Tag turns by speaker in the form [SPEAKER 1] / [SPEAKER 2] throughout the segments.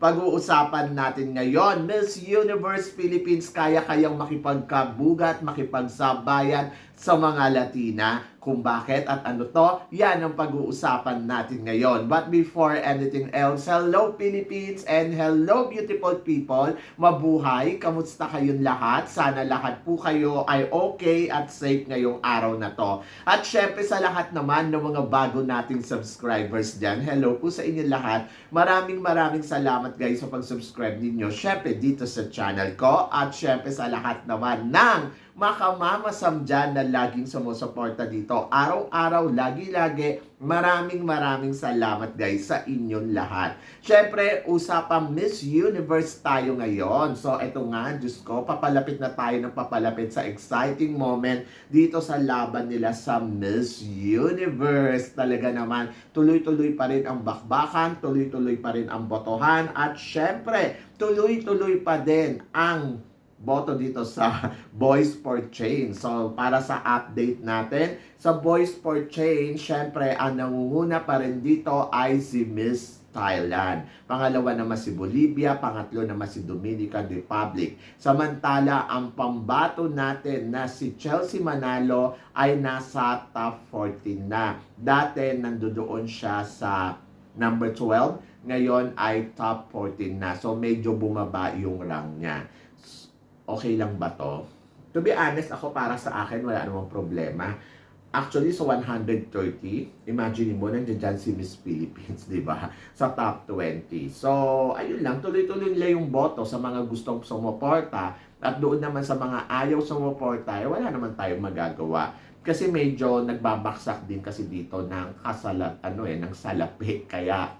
[SPEAKER 1] Pag-uusapan natin ngayon, Miss Universe Philippines kaya kayang makipagkabugat, makipagsabayan sa mga Latina. Kung bakit at ano to, yan ang pag-uusapan natin ngayon. But before anything else, hello Philippines and hello beautiful people. Mabuhay! Kamusta kayong lahat? Sana lahat po kayo ay okay at safe ngayong araw na to. At syempre sa lahat naman ng mga bago nating subscribers dyan, hello po sa inyo lahat. Maraming maraming salamat guys sa pag-subscribe ninyo. Syempre dito sa channel ko at syempre sa lahat naman ng makamamasam dyan na laging sumusuporta dito. Araw-araw, lagi-lagi, maraming maraming salamat guys sa inyong lahat. Syempre, usapang Miss Universe tayo ngayon. So, eto nga, Diyos ko, papalapit na tayo ng papalapit sa exciting moment dito sa laban nila sa Miss Universe. Talaga naman, tuloy-tuloy pa rin ang bakbakan, tuloy-tuloy pa rin ang botohan, at syempre, tuloy-tuloy pa din ang boto dito sa Boys for Change. So, para sa update natin, sa Boys for Change, syempre, ang nangunguna pa rin dito ay si Miss Thailand. Pangalawa naman si Bolivia, pangatlo naman si Dominican Republic. Samantala, ang pambato natin na si Chelsea Manalo ay nasa top 14 na. Dati, nandoon siya sa number 12, ngayon ay top 14 na. So, medyo bumaba yung rank niya okay lang ba to? To be honest, ako para sa akin, wala namang problema. Actually, sa 130, imagine mo, nandiyan dyan si Miss Philippines, di ba? Sa top 20. So, ayun lang, tuloy-tuloy nila yung boto sa mga gustong sumuporta. At doon naman sa mga ayaw sumuporta, eh, wala naman tayong magagawa. Kasi medyo nagbabaksak din kasi dito ng kasalat, ano eh, ng salapi. Kaya,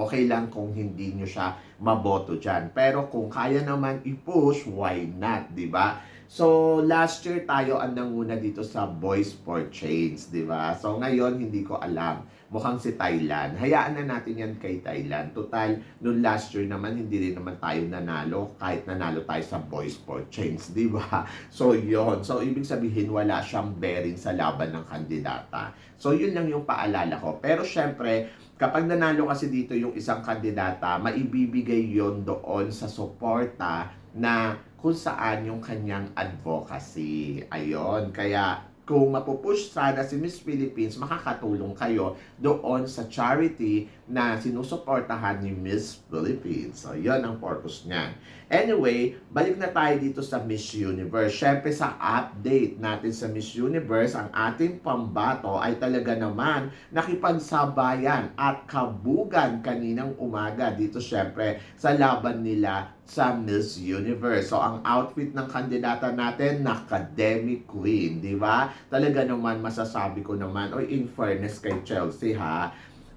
[SPEAKER 1] okay lang kung hindi nyo siya maboto dyan. Pero kung kaya naman i-push, why not, di ba? So, last year tayo ang nanguna dito sa Boys for Change, di ba? So, ngayon, hindi ko alam. Mukhang si Thailand. Hayaan na natin yan kay Thailand. Total, noong last year naman, hindi rin naman tayo nanalo. Kahit nanalo tayo sa Boys for Change, di ba? So, yon So, ibig sabihin, wala siyang bearing sa laban ng kandidata. So, yun lang yung paalala ko. Pero, syempre, kapag nanalo kasi dito yung isang kandidata, maibibigay yon doon sa suporta na kung saan yung kanyang advocacy. Ayon, kaya kung mapupush sana si Miss Philippines, makakatulong kayo doon sa charity na sinusuportahan ni Miss Philippines. So, yun ang purpose niya. Anyway, balik na tayo dito sa Miss Universe. Siyempre, sa update natin sa Miss Universe, ang ating pambato ay talaga naman nakipagsabayan at kabugan kaninang umaga dito siyempre sa laban nila sa Miss Universe. So, ang outfit ng kandidata natin, Academic Queen, di ba? Talaga naman, masasabi ko naman, o in fairness kay Chelsea ha,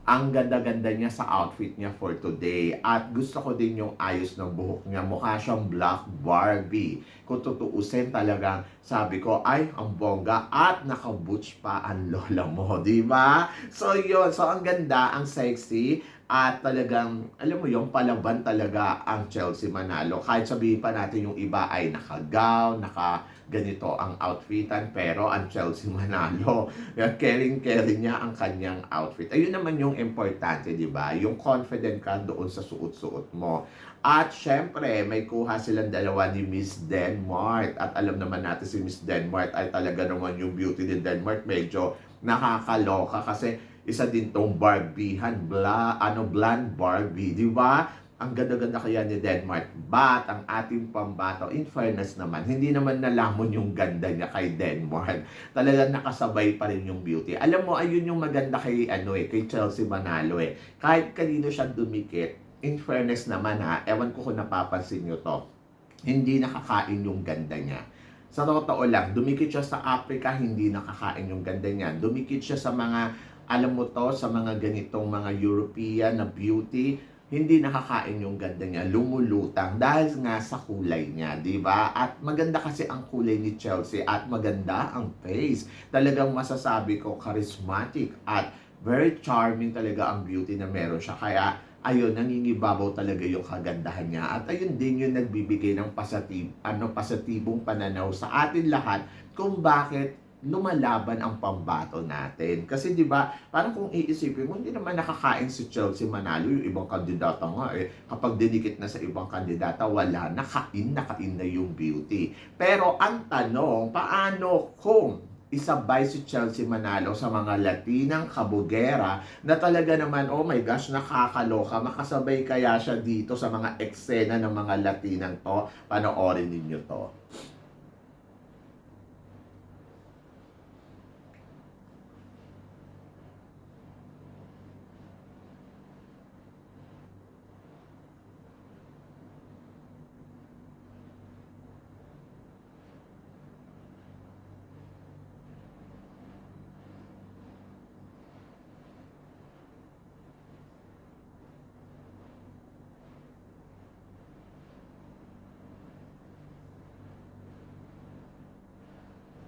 [SPEAKER 1] ang ganda-ganda niya sa outfit niya for today. At gusto ko din yung ayos ng buhok niya. Mukha siyang Black Barbie. Kung tutuusin talagang sabi ko, ay, ang bongga at nakabutch pa ang lola mo, di ba? So, yun. So, ang ganda, ang sexy. At talagang, alam mo yung palaban talaga ang Chelsea Manalo. Kahit sabihin pa natin yung iba ay naka-gown, naka ganito ang outfitan pero ang Chelsea Manalo. Caring-caring niya ang kanyang outfit. Ayun naman yung importante di ba? Yung confident ka doon sa suot-suot mo. At syempre may kuha silang dalawa ni Miss Denmark. At alam naman natin si Miss Denmark ay talaga naman yung beauty ni Denmark. Medyo nakakaloka kasi isa din tong Barbihan, bla, ano, bland Barbie, di ba? ang ganda-ganda kaya ni Denmark. But, ang ating pambato, in fairness naman, hindi naman nalamon yung ganda niya kay Denmark. Talagang nakasabay pa rin yung beauty. Alam mo, ayun yung maganda kay, ano eh, kay Chelsea Manalo eh. Kahit kanino siya dumikit, in fairness naman ha, ewan ko kung napapansin nyo to, hindi nakakain yung ganda niya. Sa totoo lang, dumikit siya sa Africa, hindi nakakain yung ganda niya. Dumikit siya sa mga, alam mo to, sa mga ganitong mga European na beauty, hindi nakakain yung ganda niya, lumulutang dahil nga sa kulay niya, di ba? At maganda kasi ang kulay ni Chelsea at maganda ang face. Talagang masasabi ko charismatic at very charming talaga ang beauty na meron siya. Kaya ayun, nangingibabaw talaga yung kagandahan niya. At ayun din yung nagbibigay ng pasatib, ano, pasatibong pananaw sa atin lahat kung bakit lumalaban ang pambato natin. Kasi 'di ba, parang kung iisipin mo, hindi naman nakakain si Chelsea Manalo yung ibang kandidata nga eh. Kapag dinikit na sa ibang kandidata, wala nakain nakain na yung beauty. Pero ang tanong, paano kung isabay si Chelsea Manalo sa mga Latinang kabugera na talaga naman, oh my gosh, nakakaloka. Makasabay kaya siya dito sa mga eksena ng mga Latinang to. Panoorin ninyo to.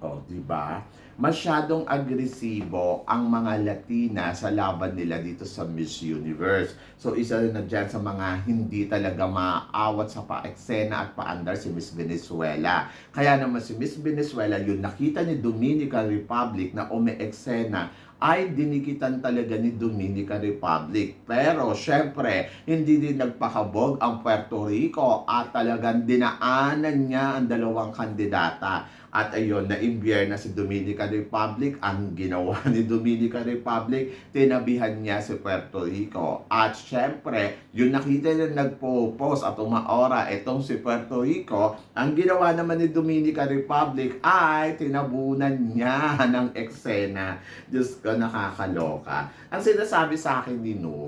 [SPEAKER 1] Oh, di ba? Masyadong agresibo ang mga Latina sa laban nila dito sa Miss Universe. So, isa rin na dyan sa mga hindi talaga maawat sa pa-eksena at paandar si Miss Venezuela. Kaya naman si Miss Venezuela, yun nakita ni Dominican Republic na ume-eksena ay dinikitan talaga ni Dominican Republic. Pero syempre, hindi din nagpakabog ang Puerto Rico at talagang dinaanan niya ang dalawang kandidata. At ayun, na-imbier na si Dominican Republic. Ang ginawa ni Dominican Republic, tinabihan niya si Puerto Rico. At syempre, yung nakita niya nagpo-post at umaora itong si Puerto Rico, ang ginawa naman ni Dominican Republic ay tinabunan niya ng eksena. Diyos ko, nakakaloka. Ang sinasabi sa akin ni No,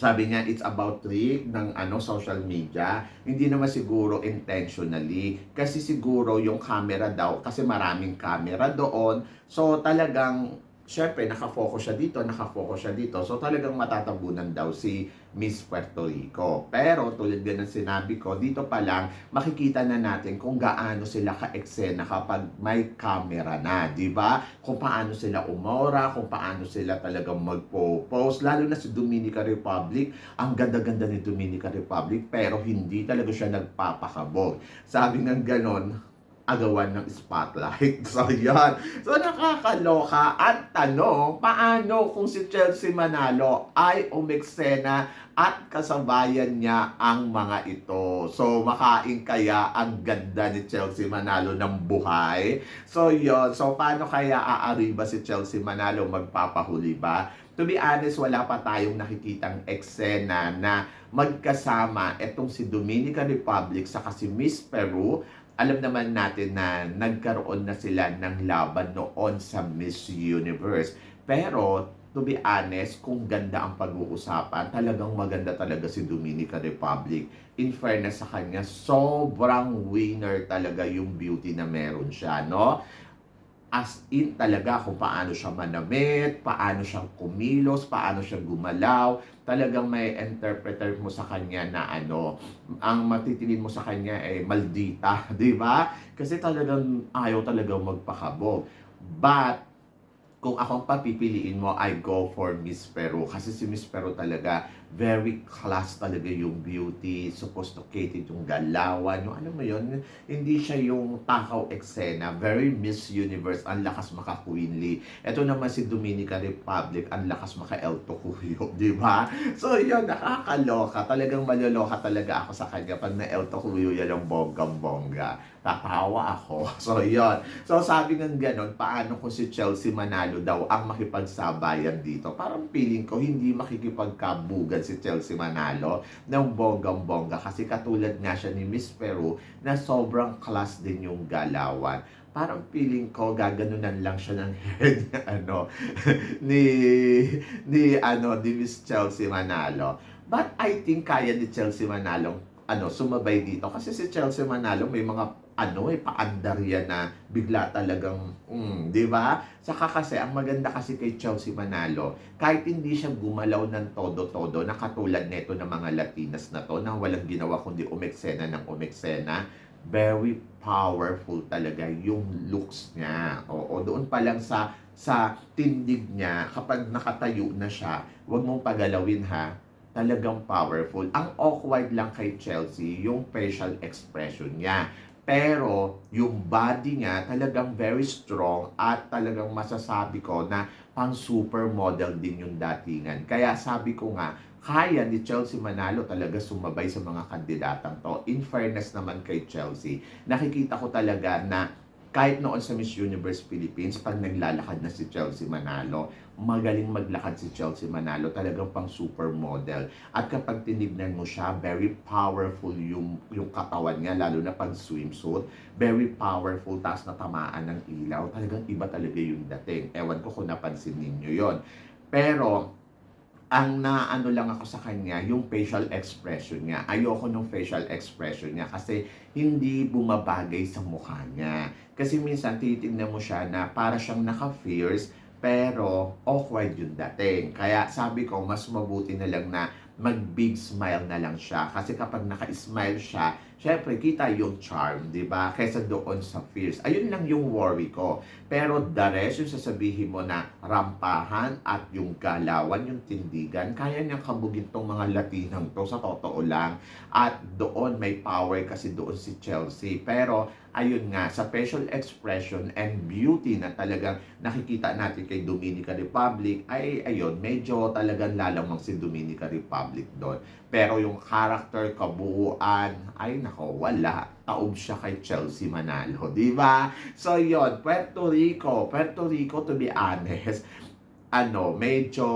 [SPEAKER 1] sabi niya it's about trick ng ano social media. Hindi naman siguro intentionally. Kasi siguro yung camera daw kasi maraming camera doon. So talagang syempre nakafocus siya dito nakafocus siya dito. So talagang matatabunan daw si Miss Puerto Rico. Pero tulad din ng sinabi ko dito pa lang makikita na natin kung gaano sila ka-eksena kapag may camera na di ba? Kung paano sila umora kung paano sila talagang magpo-post. Lalo na si Dominican Republic. Ang ganda-ganda ni Dominican Republic pero hindi talaga siya nagpapakabog sabi ng ganon agawan ng spotlight. So, yan. So, nakakaloka. Ang tanong, paano kung si Chelsea Manalo ay umeksena at kasabayan niya ang mga ito. So, makain kaya ang ganda ni Chelsea Manalo ng buhay? So, yon So, paano kaya aariba si Chelsea Manalo? Magpapahuli ba? To be honest, wala pa tayong nakikitang eksena na magkasama etong si Dominican Republic sa si Miss Peru alam naman natin na nagkaroon na sila ng laban noon sa Miss Universe. Pero, to be honest, kung ganda ang pag-uusapan, talagang maganda talaga si Dominican Republic. In fairness sa kanya, sobrang winner talaga yung beauty na meron siya, no? As in talaga kung paano siya manamit, paano siyang kumilos, paano siya gumalaw. Talagang may interpreter mo sa kanya na ano, ang matitingin mo sa kanya ay maldita, di ba? Kasi talagang ayaw talaga magpakabog. But, kung akong papipiliin mo, I go for Miss Peru. Kasi si Miss Peru talaga, very class talaga yung beauty, sophisticated yung galawan, yung alam mo yun, hindi siya yung takaw eksena, very Miss Universe, ang lakas maka-queenly. Ito naman si Dominican Republic, ang lakas maka-Elto Cuyo, di ba? So yun, nakakaloka, talagang maloloka talaga ako sa kanya pag na-Elto Cuyo yan yung bonggang-bongga. Tatawa ako. So yun. So sabi ng ganon, paano kung si Chelsea Manalo daw ang makipagsabayan dito? Parang feeling ko hindi makikipagkabugan si Chelsea Manalo ng bonggang-bongga kasi katulad nga siya ni Miss Peru na sobrang class din yung galawan parang feeling ko gaganunan lang siya ng head ano ni ni ano ni Miss Chelsea Manalo. But I think kaya ni Chelsea Manalo ano sumabay dito kasi si Chelsea Manalo may mga ano eh paandar yan na bigla talagang mm, 'di ba? Saka kasi ang maganda kasi kay Chelsea Manalo, kahit hindi siya gumalaw ng todo-todo na katulad nito ng mga Latinas na to na walang ginawa kundi umeksena ng umeksena, very powerful talaga yung looks niya. Oo, doon pa lang sa sa tindig niya kapag nakatayo na siya, huwag mong pagalawin ha talagang powerful. Ang awkward lang kay Chelsea, yung facial expression niya. Pero yung body niya talagang very strong at talagang masasabi ko na pang supermodel din yung datingan. Kaya sabi ko nga, kaya ni Chelsea Manalo talaga sumabay sa mga kandidatang to. In fairness naman kay Chelsea, nakikita ko talaga na kahit noon sa Miss Universe Philippines, pag naglalakad na si Chelsea Manalo, magaling maglakad si Chelsea Manalo, talagang pang supermodel. At kapag tinignan mo siya, very powerful yung, yung katawan niya, lalo na pag swimsuit. Very powerful, tapos natamaan ng ilaw. Talagang iba talaga yung dating. Ewan ko kung napansin ninyo yon Pero, ang naano lang ako sa kanya, yung facial expression niya. Ayoko nung facial expression niya kasi hindi bumabagay sa mukha niya. Kasi minsan titignan mo siya na para siyang naka-fierce pero awkward yung dating. Kaya sabi ko, mas mabuti na lang na mag-big smile na lang siya. Kasi kapag naka-smile siya, syempre kita yung charm, di ba? Kaysa doon sa fierce. Ayun lang yung worry ko. Pero the rest, yung sasabihin mo na rampahan at yung galawan, yung tindigan, kaya niyang kabugin tong mga Latinang to sa totoo lang. At doon may power kasi doon si Chelsea. Pero ayun nga, sa facial expression and beauty na talagang nakikita natin kay Dominica Republic, ay ayun, medyo talagang lalamang si Dominica Republic doon. Pero yung character, kabuuan, ay nako, wala. Taob siya kay Chelsea Manalo, di ba? So yon Puerto Rico, Puerto Rico to be honest, ano, medyo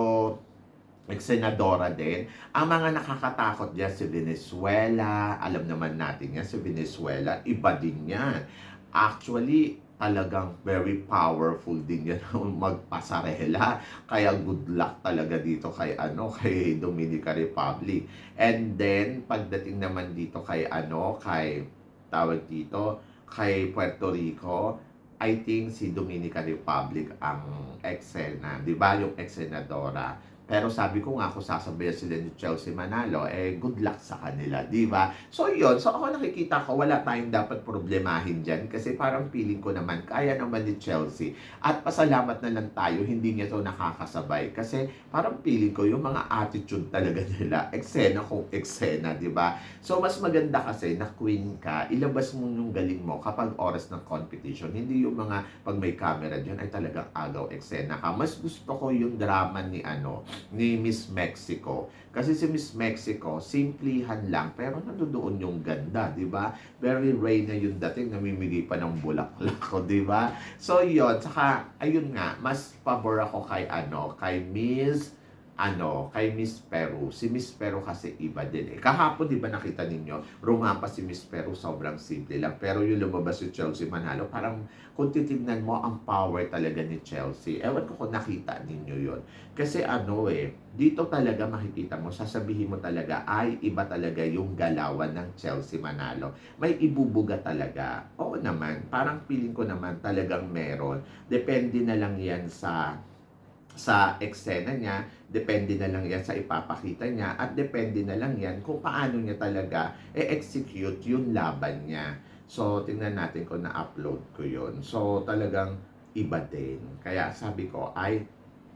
[SPEAKER 1] senadora din. Ang mga nakakatakot dyan si Venezuela, alam naman natin yan, si Venezuela, iba din yan. Actually, talagang very powerful din yan magpasarela. Kaya good luck talaga dito kay ano kay Dominica Republic. And then pagdating naman dito kay ano kay tawag dito kay Puerto Rico, I think si Dominica Republic ang eksena, 'di ba? Yung eksenadora. Pero sabi ko nga, kung sasabihin sila ni Chelsea Manalo, eh, good luck sa kanila, di ba? So, yun. So, ako nakikita ko, wala tayong dapat problemahin dyan. Kasi parang feeling ko naman, kaya naman ni Chelsea. At pasalamat na lang tayo, hindi niya to nakakasabay. Kasi parang feeling ko, yung mga attitude talaga nila, eksena kung eksena, di ba? So, mas maganda kasi na queen ka, ilabas mo yung galing mo kapag oras ng competition. Hindi yung mga, pag may camera dyan, ay talagang agaw eksena ka. Mas gusto ko yung drama ni ano, ni Miss Mexico. Kasi si Miss Mexico, simplihan lang, pero nandoon yung ganda, di ba? Very rare na yung dating, namimigay pa ng bulaklak ko, di ba? So, yon Saka, ayun nga, mas pabor ako kay ano, kay Miss ano, kay Miss Peru. Si Miss Peru kasi iba din eh. Kahapon, di ba nakita ninyo, rumampa si Miss Peru, sobrang simple lang. Pero yung lumabas si Chelsea Manalo, parang kung titignan mo, ang power talaga ni Chelsea. Ewan ko kung nakita ninyo yon Kasi ano eh, dito talaga makikita mo, sasabihin mo talaga, ay iba talaga yung galawan ng Chelsea Manalo. May ibubuga talaga. Oo naman, parang feeling ko naman talagang meron. Depende na lang yan sa sa eksena niya, depende na lang yan sa ipapakita niya, at depende na lang yan kung paano niya talaga e-execute yung laban niya. So, tingnan natin kung na-upload ko yon So, talagang iba din. Kaya sabi ko, ay,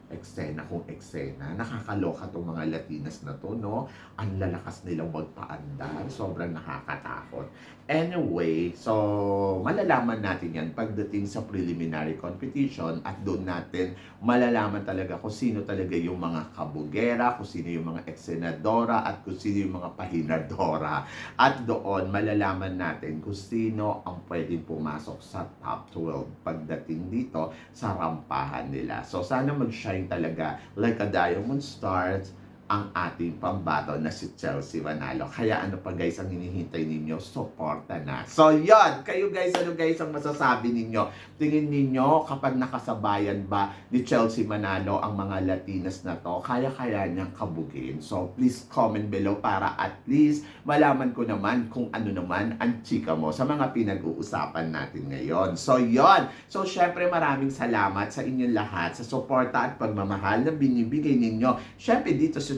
[SPEAKER 1] eksena kung eksena. Nakakaloka tong mga Latinas na to, no? Ang lalakas nilang magpaandar. Sobrang nakakatakot. Anyway, so malalaman natin yan pagdating sa preliminary competition at doon natin malalaman talaga kung sino talaga yung mga kabugera, kung sino yung mga eksenadora at kung sino yung mga pahinadora. At doon malalaman natin kung sino ang pwedeng pumasok sa top 12 pagdating dito sa rampahan nila. So sana mag-shine talaga like a diamond stars ang ating pambato na si Chelsea Manalo. Kaya ano pa guys ang hinihintay ninyo? Suporta na. So yon kayo guys, ano guys ang masasabi ninyo? Tingin ninyo kapag nakasabayan ba ni Chelsea Manalo ang mga Latinas na to, kaya-kaya niyang kabugin. So please comment below para at least malaman ko naman kung ano naman ang chika mo sa mga pinag-uusapan natin ngayon. So yon So syempre maraming salamat sa inyong lahat sa suporta at pagmamahal na binibigay ninyo. Syempre dito sa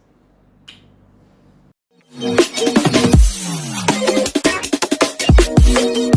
[SPEAKER 1] Thank you.